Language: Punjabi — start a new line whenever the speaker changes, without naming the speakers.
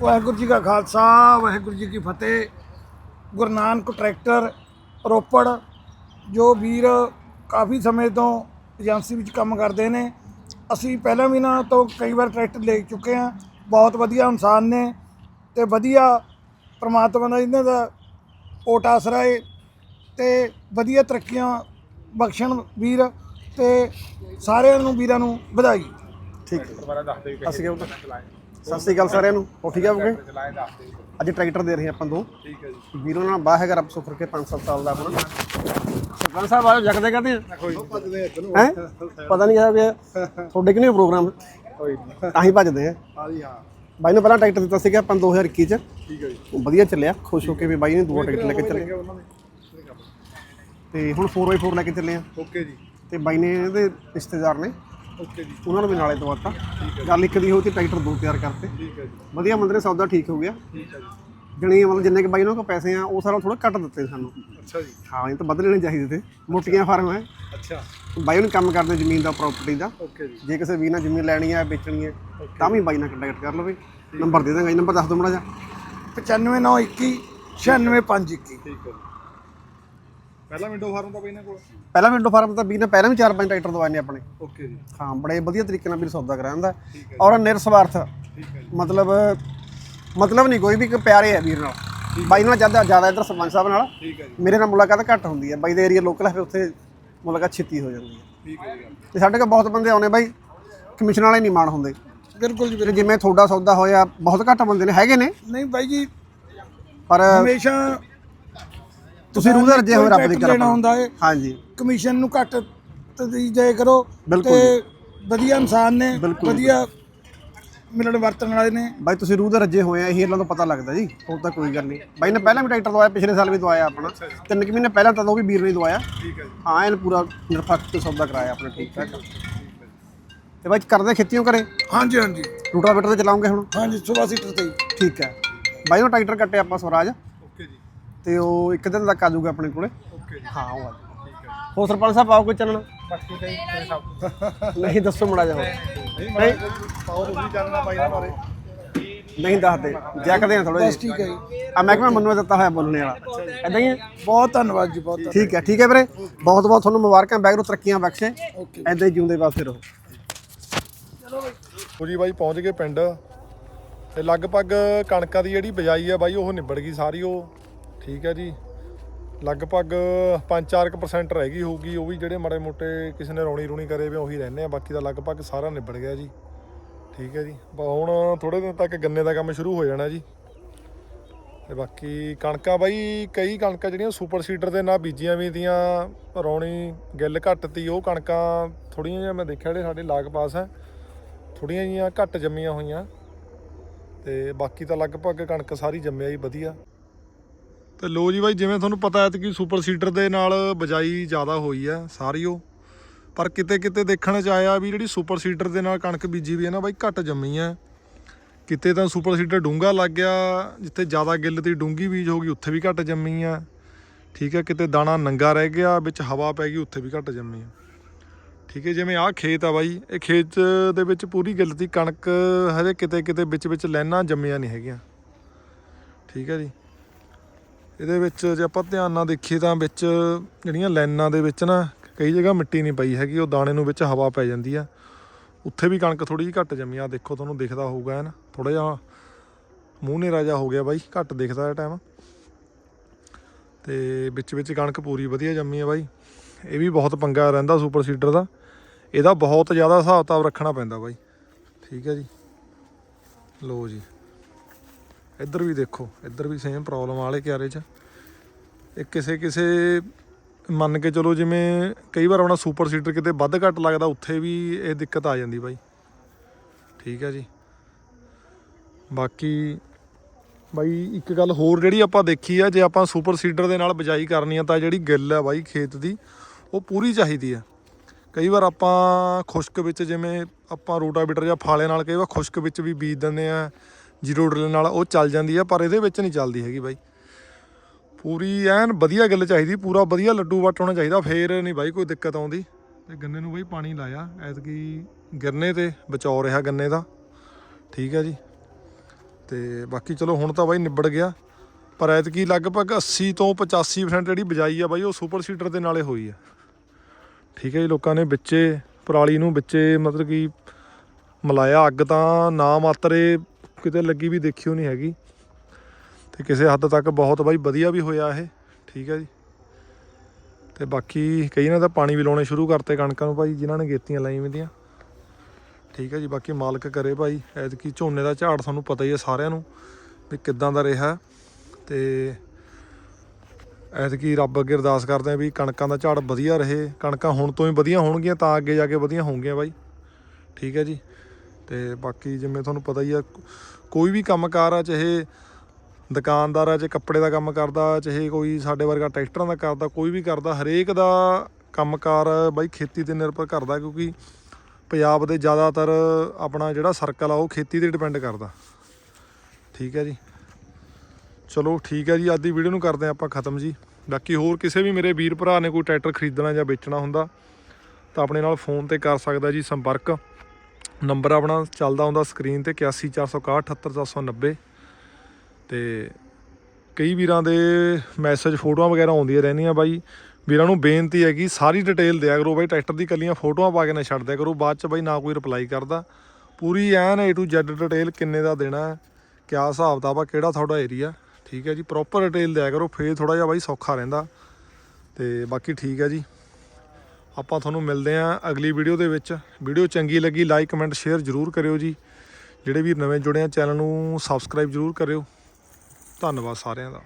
ਵਾਹਿਗੁਰੂ ਜੀ ਕਾ ਖਾਲਸਾ ਵਾਹਿਗੁਰੂ ਜੀ ਕੀ ਫਤਿਹ। ਗੁਰੂ ਨਾਨਕ ਟਰੈਕਟਰ ਰੋਪੜ ਜੋ ਵੀਰ ਕਾਫੀ ਸਮੇਂ ਤੋਂ ਏਜੰਸੀ ਵਿੱਚ ਕੰਮ ਕਰਦੇ ਨੇ। ਅਸੀਂ ਪਹਿਲਾਂ ਵੀ ਇਹਨਾਂ ਤੋਂ ਕਈ ਵਾਰ ਟਰੈਕਟਰ ਲੈ ਚੁੱਕੇ ਹਾਂ। ਬਹੁਤ ਵਧੀਆ ਇਨਸਾਨ ਨੇ ਤੇ ਵਧੀਆ ਪ੍ਰਮਾਤਮਾ ਦਾ ਇਹਨਾਂ ਦਾ ਓਟ ਆਸਰਾ ਏ ਤੇ ਵਧੀਆ ਤਰੱਕੀਆਂ ਬਖਸ਼ਣ ਵੀਰ ਤੇ ਸਾਰਿਆਂ ਨੂੰ ਵੀਰਾਂ ਨੂੰ ਵਧਾਈ।
ਠੀਕ ਹੈ। ਅਸੀਂ ਕਿਉਂ ਸਤਿ ਸ੍ਰੀ ਅਕਾਲ ਸਾਰਿਆਂ ਨੂੰ। ਹੋ ਠੀਕ ਹੋਗੇ ਅੱਜ ਟਰੈਕਟਰ ਦੇ ਰਹੇ ਆਪਾਂ ਦੋ। ਠੀਕ ਹੈ ਜੀ। ਵੀਰੋ ਨਾਲ ਬਾਹ ਹੈਗਾ ਰੱਬ ਸੁਖਰ ਕੇ 5-7 ਸਾਲ ਦਾ ਆਪਣਾ ਸਰਪੰਚ ਸਾਹਿਬ ਆਜੋ ਜਗਦੇ ਕਰਦੇ ਆ। ਹੈ? ਪਤਾ ਨਹੀਂ ਹੈ ਵੀ ਤੁਹਾਡੇ ਕਿ ਨਹੀਂ। ਪ੍ਰੋਗਰਾਮ ਤਾਂ ਹੀ ਭੱਜਦੇ ਆ। ਬਾਈ ਨੇ ਪਹਿਲਾਂ ਟਰੈਕਟਰ ਦਿੱਤਾ ਸੀਗਾ ਆਪਾਂ 2021 ਚ। ਠੀਕ ਹੈ ਜੀ। ਵਧੀਆ ਚੱਲਿਆ। ਖੁਸ਼ ਹੋ ਕੇ ਵੀ ਬਾਈ ਨੇ ਦੋ ਟਰੈਕਟਰ ਲੈ ਕੇ ਚੱਲੇ। ਤੇ ਹੁਣ 4x4 ਲੈ ਕੇ ਚੱਲੇ ਆ।
ਓਕੇ ਜੀ।
ਤੇ ਬਾਈ ਨੇ ਇਹਦੇ ਰਿਸ਼ਤੇਦਾਰ ਨੇ।
ਓਕੇ ਜੀ।
ਉਹਨਾਂ ਨੂੰ ਵੀ ਨਾਲੇ ਦਵਾਤਾ। ਗੱਲ ਇੱਕ ਦੀ ਹੋਈ ਤੇ ਟਰੈਕਟਰ ਦੋ ਤਿਆਰ ਕਰਤੇ।
ਠੀਕ ਹੈ ਜੀ।
ਵਧੀਆ ਮੰਦਰੇ ਸੌਦਾ ਠੀਕ ਹੋ ਗਿਆ।
ਠੀਕ ਹੈ ਜੀ।
ਜਣੀ ਮਤਲਬ ਜਿੰਨੇ ਕਿ ਬਾਈ ਉਹਨਾਂ ਕੋਲ ਪੈਸੇ ਆ ਉਹ ਸਾਰਾ ਥੋੜਾ ਘੱਟ ਦਿੱਤੇ ਸਾਨੂੰ।
ਅੱਛਾ ਜੀ।
ਹਾਂ ਇਹ ਤਾਂ ਵੱਧ ਲੈਣੇ ਚਾਹੀਦੇ ਤੇ। ਮੋਟੀਆਂ ਫਾਰਮ ਹੈ।
ਅੱਛਾ।
ਬਾਈ ਉਹਨੂੰ ਕੰਮ ਕਰਦੇ ਜ਼ਮੀਨ ਦਾ ਪ੍ਰਾਪਰਟੀ ਦਾ।
ਓਕੇ ਜੀ।
ਜੇ ਕਿਸੇ ਵੀਰ ਨਾਲ ਜ਼ਮੀਨ ਲੈਣੀ ਹੈ ਵੇਚਣੀ ਹੈ ਤਾਂ ਵੀ ਬਾਈ ਨਾਲ ਕੰਟੈਕਟ ਕਰ ਲਵੇ। ਨੰਬਰ ਦੇ ਦਾਂਗਾ ਜੀ ਨੰਬਰ ਦੱਸ ਦਿਓ ਮੜਾ ਜਾ
95921 96521
ਠੀਕ ਹੈ ਜੀ। ਪਹਿਲਾ ਵਿੰਡੋ ਫਾਰਮ ਤਾਂ ਬਈ ਇਹਨਾਂ ਕੋਲ?
ਪਹਿਲਾਂ ਵਿੰਡੋ ਫਾਰਮ ਤਾਂ ਵੀਰ ਨੇ ਪਹਿਲਾਂ ਵੀ ਚਾਰ ਪੰਜ ਟਰੈਕਟਰ ਦਵਾਏ ਨੇ ਆਪਣੇ।
ਓਕੇ ਜੀ।
ਹਾਂ ਬੜੇ ਵਧੀਆ ਤਰੀਕੇ ਨਾਲ ਵੀਰ ਸੌਦਾ ਕਰਾਉਂਦਾ ਔਰ ਨਿਰਸਵਾਰਥ।
ਠੀਕ ਹੈ ਜੀ।
ਮਤਲਬ ਮਤਲਬ ਨਹੀਂ ਕੋਈ ਵੀ ਕਿ ਪਿਆਰੇ ਹੈ ਵੀਰ ਨਾਲ। ਬਾਈ ਨਾਲ ਜ਼ਿਆਦਾ ਜ਼ਿਆਦਾ ਇੱਧਰ ਸਰਪੰਚ ਸਾਹਿਬ ਨਾਲ।
ਠੀਕ ਹੈ ਜੀ।
ਮੇਰੇ ਨਾਲ ਮੁਲਾਕਾਤ ਘੱਟ ਹੁੰਦੀ ਹੈ। ਬਾਈ ਦੇ ਏਰੀਆ ਲੋਕਲ ਹੈ ਫਿਰ ਉੱਥੇ ਮੁਲਾਕਾਤ ਛੇਤੀ ਹੋ ਜਾਂਦੀ ਹੈ।
ਠੀਕ ਹੈ ਜੀ।
ਤੇ ਸਾਡੇ ਕੋਲ ਬਹੁਤ ਬੰਦੇ ਆਉਣੇ ਬਾਈ ਕਮਿਸ਼ਨ ਵਾਲੇ ਨਹੀਂ ਮਾਣ ਹੁੰਦੇ।
ਬਿਲਕੁਲ ਜੀ
ਜਿਵੇਂ ਤੁਹਾਡਾ ਸੌਦਾ ਹੋਇਆ ਬਹੁਤ ਘੱਟ ਬੰਦੇ ਨੇ ਹੈਗੇ ਨੇ।
ਨਹੀਂ ਬਾਈ ਜੀ
ਪਰ
ਹਮੇਸ਼ਾ
ਤੁਸੀਂ ਰੂਹ ਦੇ ਰੱਜੇ ਹੋਏ ਰੱਬ ਦੀ
ਲੈਣਾ ਹੁੰਦਾ ਹੈ
ਹਾਂਜੀ।
ਕਮਿਸ਼ਨ ਨੂੰ ਘੱਟ ਤਦੀ ਜਾਇ ਕਰੋ ਤੇ ਵਧੀਆ ਇਨਸਾਨ ਨੇ ਵਧੀਆ ਮਿਲਣ ਵਰਤਣ ਵਾਲੇ ਨੇ।
ਬਾਈ ਤੁਸੀਂ ਰੂਹ ਦੇ ਰੱਜੇ ਹੋਏ ਆ ਇਹੀ ਇਹਨਾਂ ਤੋਂ ਪਤਾ ਲੱਗਦਾ ਜੀ ਹੋਰ ਤਾਂ ਕੋਈ ਗੱਲ ਨਹੀਂ। ਬਾਈ ਨੇ ਪਹਿਲਾਂ ਵੀ ਟਰੈਕਟਰ ਦਵਾਇਆ ਪਿਛਲੇ ਸਾਲ ਵੀ ਦਵਾਇਆ ਆਪਣਾ। ਤਿੰਨ ਕੁ ਮਹੀਨੇ ਪਹਿਲਾਂ ਤਾਂ ਉਹ ਵੀ ਵੀਰ ਨੇ ਦਵਾਇਆ।
ਠੀਕ ਹੈ ਜੀ।
ਹਾਂ ਇਹਨ ਪੂਰਾ ਨਿਰਪੱਖ ਤੇ ਸੌਦਾ ਕਰਾਇਆ ਆਪਣਾ ਠੀਕ ਠਾਕ। ਤੇ ਬਾਈ ਕਰਦੇ ਖੇਤੀਆਂ ਕਰੇ
ਹਾਂਜੀ ਹਾਂਜੀ।
ਰੂਟਾਵੇਟਰ ਤੇ ਚਲਾਉਂਗੇ ਹੁਣ?
ਹਾਂਜੀ ਸੁਬਾ ਸੀਟਰ ਤੇ ਹੀ।
ਠੀਕ ਹੈ। ਬਾਈ ਨੂੰ ਟਰੈਕਟਰ ਕੱਟੇ ਆਪਾਂ ਸਵਰਾਜ।
ਓਕੇ ਜੀ।
ਤੇ ਉਹ ਇੱਕ ਦਿਨ ਤੱਕ ਆ ਜਾਊਗਾ ਆਪਣੇ ਕੋਲੇ।
ਓਕੇ ਜੀ
ਹਾਂ ਉਹ ਆ ਜਾਊਗਾ।
ਹੈ
ਹੋਰ ਸਰਪੰਚ ਸਾਹਿਬ ਆਓ ਕੋਈ ਚੱਲਣਾ?
ਬਾਕੀ ਸਭ
ਨਹੀਂ ਦੱਸੋ ਮੜਾ ਜਾ
ਨਹੀਂ ਮੈਂ ਪਾਓ ਤੁਸੀਂ ਜਾਣਨਾ ਬਾਈ ਨਾਲ ਬਾਰੇ।
ਨਹੀਂ ਦੱਸਦੇ ਜੈਕਦੇ ਆ ਥੋੜਾ
ਬਸ
ਜਿਹਾ।
ਠੀਕ ਹੈ ਜੀ।
ਆ ਮੈਂ ਕਿਹਾ ਮੈਨੂੰ ਇਹ ਦਿੱਤਾ ਹੋਇਆ ਬੋਲਣੇ ਵਾਲਾ। ਐਦਾਂ ਹੀ ਹੈ?
ਬਹੁਤ ਧੰਨਵਾਦ ਜੀ ਬਹੁਤ।
ਠੀਕ ਹੈ ਠੀਕ ਹੈ ਵੀਰੇ। ਬਹੁਤ ਬਹੁਤ ਤੁਹਾਨੂੰ ਮੁਬਾਰਕਾਂ ਬੈਗ ਨੂੰ ਤਰੱਕੀਆਂ ਬਖਸ਼ੇ।
ਓਕੇ
ਐਦਾਂ ਹੀ ਜਿਉਂਦੇ ਵਾਸਤੇ ਰਹੋ
ਲਓ ਜੀ ਬਾਈ ਪਹੁੰਚ ਗਏ ਪਿੰਡ। ਤੇ ਲਗਭਗ ਕਣਕਾਂ ਦੀ ਜਿਹੜੀ ਬਜਾਈ ਆ ਬਾਈ ਉਹ ਨਿਬੜ ਗਈ ਸਾਰੀ ਉਹ। ਠੀਕ ਹੈ ਜੀ। ਲਗਭਗ 5-4% ਰਹਿ ਗਈ ਹੋਊਗੀ, ਉਹ ਵੀ ਜਿਹੜੇ ਮਾੜੇ ਮੋਟੇ ਕਿਸੇ ਨੇ ਰੌਣੀ ਰੂਣੀ ਕਰੇ ਵੇ ਉਹੀ ਰਹਿੰਦੇ ਆ, ਬਾਕੀ ਦਾ ਲਗਭਗ ਸਾਰਾ ਨਿਬੜ ਗਿਆ ਜੀ। ਠੀਕ ਹੈ ਜੀ। ਹੁਣ ਥੋੜੇ ਦਿਨ ਤੱਕ ਗੰਨੇ ਦਾ ਕੰਮ ਸ਼ੁਰੂ ਹੋ ਜਾਣਾ ਜੀ। ਤੇ ਬਾਕੀ ਕਣਕਾਂ ਬਾਈ, ਕਈ ਕਣਕਾਂ ਜਿਹੜੀਆਂ ਸੁਪਰ ਸੀਡਰ ਦੇ ਨਾਲ ਬੀਜੀਆਂ ਵੀ ਦੀਆਂ, ਰੌਣੀ ਗਿੱਲ ਘੱਟ ਤੀ ਉਹ ਕਣਕਾਂ ਥੋੜੀਆਂ ਜਿਹੀਆਂ ਮੈਂ ਦੇਖਿਆ ਜਿਹੜੇ ਸਾਡੇ ਲਾਗ ਪਾਸ ਹੈ ਥੋੜੀਆਂ ਜੀਆਂ ਘੱਟ ਜੰਮੀਆਂ ਹੋਈਆਂ। ਤੇ ਬਾਕੀ ਤਾਂ ਲਗਭਗ ਕਣਕ ਸਾਰੀ ਜੰਮਿਆ ਹੀ ਵਧੀਆ। ਤੇ ਲੋ ਜੀ ਬਾਈ, ਜਿਵੇਂ ਤੁਹਾਨੂੰ ਪਤਾ ਹੈ ਕਿ ਸੁਪਰ ਸੀਡਰ ਦੇ ਨਾਲ ਬਜਾਈ ਜ਼ਿਆਦਾ ਹੋਈ ਹੈ ਸਾਰੀ ਉਹ। ਪਰ ਕਿਤੇ ਕਿਤੇ ਦੇਖਣ ਚ ਆਇਆ ਵੀ ਜਿਹੜੀ ਸੁਪਰ ਸੀਡਰ ਦੇ ਨਾਲ ਕਣਕ ਬੀਜੀ ਵੀ ਹੈ ਨਾ ਬਾਈ, ਘੱਟ ਜੰਮੀ ਹੈ। ਕਿਤੇ ਤਾਂ ਸੁਪਰ ਸੀਡਰ ਡੂੰਗਾ ਲੱਗ ਗਿਆ, ਜਿੱਥੇ ਜ਼ਿਆਦਾ ਗਿੱਲ ਦੀ ਡੂੰਗੀ ਬੀਜ ਹੋ ਗਈ, ਉੱਥੇ ਵੀ ਘੱਟ ਜੰਮੀ ਆ ਠੀਕ ਹੈ, ਕਿਤੇ ਦਾਣਾ ਨੰਗਾ ਰਹਿ ਗਿਆ, ਵਿੱਚ ਹਵਾ ਪੈ ਗਈ, ਉੱਥੇ ਵੀ ਘੱਟ ਜੰਮੀ ਆ ਠੀਕ ਹੈ, ਜਿਵੇਂ ਆਹ ਖੇਤ ਆ ਬਾਈ, ਇਹ ਖੇਤ ਦੇ ਵਿੱਚ ਪੂਰੀ ਗਿੱਲ ਦੀ ਕਣਕ ਹਜੇ ਕਿਤੇ ਕਿਤੇ ਵਿੱਚ ਵਿੱਚ ਲੈਣਾ ਜੰਮੀਆਂ ਨਹੀਂ ਹੈਗੀਆਂ। ਠੀਕ ਹੈ ਜੀ। ਇਹਦੇ ਵਿੱਚ ਜੇ ਆਪਾਂ ਧਿਆਨ ਨਾਲ ਦੇਖੀਏ ਤਾਂ ਵਿੱਚ ਜਿਹੜੀਆਂ ਲਾਈਨਾਂ ਦੇ ਵਿੱਚ ਨਾ ਕਈ ਜਗ੍ਹਾ ਮਿੱਟੀ ਨਹੀਂ ਪਈ ਹੈਗੀ, ਉਹ ਦਾਣੇ ਨੂੰ ਵਿੱਚ ਹਵਾ ਪੈ ਜਾਂਦੀ ਆ। ਉੱਥੇ ਵੀ ਕਣਕ ਥੋੜੀ ਜਿਹੀ ਘੱਟ ਜੰਮੀ ਆ। ਦੇਖੋ ਤੁਹਾਨੂੰ ਦਿਖਦਾ ਹੋਊਗਾ ਨਾ ਥੋੜਾ ਜਿਹਾ ਮੂੰਹ ਨੇ ਰਾਜਾ ਹੋ ਗਿਆ ਬਾਈ, ਘੱਟ ਦਿਖਦਾ ਇਹ ਟਾਈਮ ਤੇ ਵਿੱਚ ਵਿੱਚ ਕਣਕ ਪੂਰੀ ਵਧੀਆ ਜੰਮੀ ਆ ਬਾਈ। ਇਹ ਵੀ ਬਹੁਤ ਪੰਗਾ ਰਹਿੰਦਾ ਸੁਪਰ ਸੀਡਰ ਦਾ। ਇਹਦਾ ਬਹੁਤ ਜ਼ਿਆਦਾ ਹਿਸਾਬ ਕਿਤਾਬ ਰੱਖਣਾ ਪੈਂਦਾ ਬਾਈ। ਠੀਕ ਹੈ ਜੀ। ਲੋ ਜੀ। ਇੱਧਰ ਵੀ ਦੇਖੋ, ਇੱਧਰ ਵੀ ਸੇਮ ਪ੍ਰੋਬਲਮ ਵਾਲੇ ਕਿਆਰੇ 'ਚ। ਇਹ ਕਿਸੇ ਕਿਸੇ ਮੰਨ ਕੇ ਚਲੋ ਜਿਵੇਂ ਕਈ ਵਾਰ ਆਪਣਾ ਸੁਪਰ ਸੀਡਰ ਕਿਤੇ ਵੱਧ ਘੱਟ ਲੱਗਦਾ, ਉੱਥੇ ਵੀ ਇਹ ਦਿੱਕਤ ਆ ਜਾਂਦੀ ਬਾਈ। ਠੀਕ ਹੈ ਜੀ। ਬਾਕੀ ਬਾਈ ਇੱਕ ਗੱਲ ਹੋਰ ਜਿਹੜੀ ਆਪਾਂ ਦੇਖੀ ਆ, ਜੇ ਆਪਾਂ ਸੁਪਰ ਸੀਡਰ ਦੇ ਨਾਲ ਬਿਜਾਈ ਕਰਨੀ ਆ, ਤਾਂ ਜਿਹੜੀ ਗਿੱਲ ਆ ਬਾਈ ਖੇਤ ਦੀ, ਉਹ ਪੂਰੀ ਚਾਹੀਦੀ ਆ। ਕਈ ਵਾਰ ਆਪਾਂ ਖੁਸ਼ਕ ਵਿੱਚ ਜਿਵੇਂ ਆਪਾਂ ਰੋਟਾਵੀਟਰ ਜਾਂ ਫਾਲੇ ਨਾਲ ਕਈ ਵਾਰ ਖੁਸ਼ਕ ਵਿੱਚ ਵੀ ਬੀਜ ਦਿੰਦੇ ਆ ਜੀਰੋ ਡਰਿਲ ਨਾਲ ਉਹ ਚੱਲ ਜਾਂਦੀ ਆ, ਪਰ ਇਹਦੇ ਵਿੱਚ ਨਹੀਂ ਚੱਲਦੀ ਹੈਗੀ ਬਾਈ। ਪੂਰੀ ਐਨ ਵਧੀਆ ਗਿੱਲ ਚਾਹੀਦੀ, ਪੂਰਾ ਵਧੀਆ ਲੱਡੂ ਵੱਟ ਹੋਣਾ ਚਾਹੀਦਾ, ਫੇਰ ਨਹੀਂ ਬਾਈ ਕੋਈ ਦਿੱਕਤ ਆਉਂਦੀ। ਤੇ ਗੰਨੇ ਨੂੰ ਬਾਈ ਪਾਣੀ ਲਾਇਆ, ਐਤਕੀ ਗਿਰਨੇ ਤੇ ਬਚਾਓ ਰਿਹਾ ਗੰਨੇ ਦਾ, ਠੀਕ ਹੈ ਜੀ। ਤੇ ਬਾਕੀ ਚਲੋ ਹੁਣ ਤਾਂ ਬਾਈ ਨਿਬੜ ਗਿਆ, ਪਰ ਐਤਕੀ ਲਗਭਗ 80 ਤੋਂ 85% ਜਿਹੜੀ ਬਜਾਈ ਆ ਬਾਈ, ਉਹ ਸੁਪਰ ਸੀਡਰ ਦੇ ਨਾਲੇ ਹੋਈ ਆ। ਠੀਕ ਹੈ ਜੀ, ਲੋਕਾਂ ਨੇ ਵਿੱਚੇ, ਪਰਾਲੀ ਨੂੰ ਵਿੱਚੇ ਮਤਲਬ ਕਿ ਮਲਾਇਆ ਅੱਗ ਤਾਂ ਨਾ ਮਾਤਰੇ ਕਿਤੇ ਲੱਗੀ ਵੀ ਦੇਖਿਓ ਨਹੀਂ ਹੈਗੀ। ਤੇ ਕਿਸੇ ਹੱਦ ਤੱਕ ਬਹੁਤ ਬਾਈ ਵਧੀਆ ਵੀ ਹੋਇਆ ਇਹ, ਠੀਕ ਹੈ ਜੀ। ਤੇ ਬਾਕੀ ਕਈ ਨੇ ਤਾਂ ਪਾਣੀ ਵੀ ਲਾਉਣੇ ਸ਼ੁਰੂ ਕਰਤੇ ਕਣਕਾਂ ਨੂੰ ਭਾਈ, ਜਿਨ੍ਹਾਂ ਨੇ ਗੇਤੀਆਂ ਲਾਈਆਂ ਵੀਆਂ ਠੀਕ ਹੈ ਜੀ, ਬਾਕੀ ਮਾਲਕ ਕਰੇ ਭਾਈ, ਐਤਕੀ ਝੋਨੇ ਦਾ ਝਾੜ ਤੁਹਾਨੂੰ ਪਤਾ ਹੀ ਹੈ ਸਾਰਿਆਂ ਨੂੰ ਵੀ ਕਿੱਦਾਂ ਦਾ ਰਿਹਾ। ਤੇ ਐਤਕੀ ਰੱਬ ਅੱਗੇ ਅਰਦਾਸ ਕਰਦੇ ਆ ਵੀ ਕਣਕਾਂ ਦਾ ਝਾੜ ਵਧੀਆ ਰਹੇ, ਕਣਕਾਂ ਹੁਣ ਤੋਂ ਹੀ ਵਧੀਆ ਹੋਣਗੀਆਂ, ਤਾਂ ਅੱਗੇ ਜਾ ਕੇ ਵਧੀਆ ਹੋਣਗੀਆਂ ਬਾਈ। ਠੀਕ ਹੈ ਜੀ। ਤੇ ਬਾਕੀ ਜਿਵੇਂ ਤੁਹਾਨੂੰ ਪਤਾ ਹੀ ਆ, ਕੋਈ ਵੀ ਕੰਮਕਾਰ ਆ, ਚਾਹੇ ਦੁਕਾਨਦਾਰ ਆ, ਚਾਹੇ ਕੱਪੜੇ ਦਾ ਕੰਮ ਕਰਦਾ, ਚਾਹੇ ਕੋਈ ਸਾਡੇ ਵਰਗਾ ਟਰੈਕਟਰਾਂ ਦਾ ਕਰਦਾ, ਕੋਈ ਵੀ ਕਰਦਾ, ਹਰੇਕ ਦਾ ਕੰਮਕਾਰ ਬਾਈ ਖੇਤੀ ਤੇ ਨਿਰਭਰ ਕਰਦਾ, ਕਿਉਂਕਿ ਪੰਜਾਬ ਦੇ ਜ਼ਿਆਦਾਤਰ ਆਪਣਾ ਜਿਹੜਾ ਸਰਕਲ ਆ, ਉਹ ਖੇਤੀ ਤੇ ਡਿਪੈਂਡ ਕਰਦਾ। ਠੀਕ ਹੈ ਜੀ? ਚਲੋ ਠੀਕ ਹੈ ਜੀ, ਅੱਜ ਦੀ ਵੀਡੀਓ ਨੂੰ ਕਰਦੇ ਹਾਂ ਆਪਾਂ ਖਤਮ ਜੀ। ਬਾਕੀ ਹੋਰ ਕਿਸੇ ਵੀ ਮੇਰੇ ਵੀਰ ਭਰਾ ਨੇ ਕੋਈ ਟਰੈਕਟਰ ਖਰੀਦਣਾ ਜਾਂ ਵੇਚਣਾ ਹੁੰਦਾ, ਤਾਂ ਆਪਣੇ ਨਾਲ ਫੋਨ ਤੇ ਕਰ ਸਕਦਾ ਜੀ ਸੰਪਰਕ। ਨੰਬਰ ਆਪਣਾ ਚੱਲਦਾ ਹੁੰਦਾ ਸਕਰੀਨ ਤੇ 8146178790 ਤੇ ਕਈ ਵੀਰਾਂ ਦੇ ਮੈਸੇਜ, ਫੋਟੋਆਂ ਵਗੈਰਾ ਆਉਂਦੀਆਂ ਰਹਿੰਦੀਆਂ ਬਾਈ। ਵੀਰਾਂ ਨੂੰ ਬੇਨਤੀ ਹੈ ਕਿ ਸਾਰੀ ਡਿਟੇਲ ਦਿਆ ਕਰੋ ਬਾਈ, ਟਰੈਕਟਰ ਦੀ ਕੱਲੀਆਂ ਫੋਟੋਆਂ ਪਾ ਕੇ ਨਾ ਛੱਡ ਦਿਆ ਕਰੋ। ਬਾਅਦ ਚ ਬਾਈ ਨਾ ਕੋਈ ਰਿਪਲਾਈ ਕਰਦਾ। ਪੂਰੀ ਐਨ A to Z ਡਿਟੇਲ ਕਿੰਨੇ ਦਾ ਦੇਣਾ ਹੈ, ਕਿਆ ਹਿਸਾਬ ਦਾ ਵਾ ਕਿਹੜਾ ਤੁਹਾਡਾ ਏਰੀਆ ਠੀਕ ਹੈ ਜੀ ਪ੍ਰੋਪਰ ਡਿਟੇਲ ਦਿਆ ਕਰੋ, ਫੇਰ ਥੋੜਾ ਜਿਹਾ ਬਾਈ ਸੌਖਾ ਰਹਿੰਦਾ। ਤੇ ਬਾਕੀ ਠੀਕ ਹੈ ਜੀ। ਆਪਾਂ ਤੁਹਾਨੂੰ ਮਿਲਦੇ ਆਂ ਅਗਲੀ ਵੀਡੀਓ ਦੇ ਵਿੱਚ। ਵੀਡੀਓ ਚੰਗੀ ਲੱਗੀ ਲਾਈਕ ਕਮੈਂਟ ਸ਼ੇਅਰ ਜ਼ਰੂਰ ਕਰਿਓ ਜੀ। ਜਿਹੜੇ ਵੀ ਨਵੇਂ ਜੁੜੇ ਆ, ਚੈਨਲ ਨੂੰ ਸਬਸਕ੍ਰਾਈਬ ਜ਼ਰੂਰ ਕਰਿਓ। ਧੰਨਵਾਦ ਸਾਰਿਆਂ ਦਾ।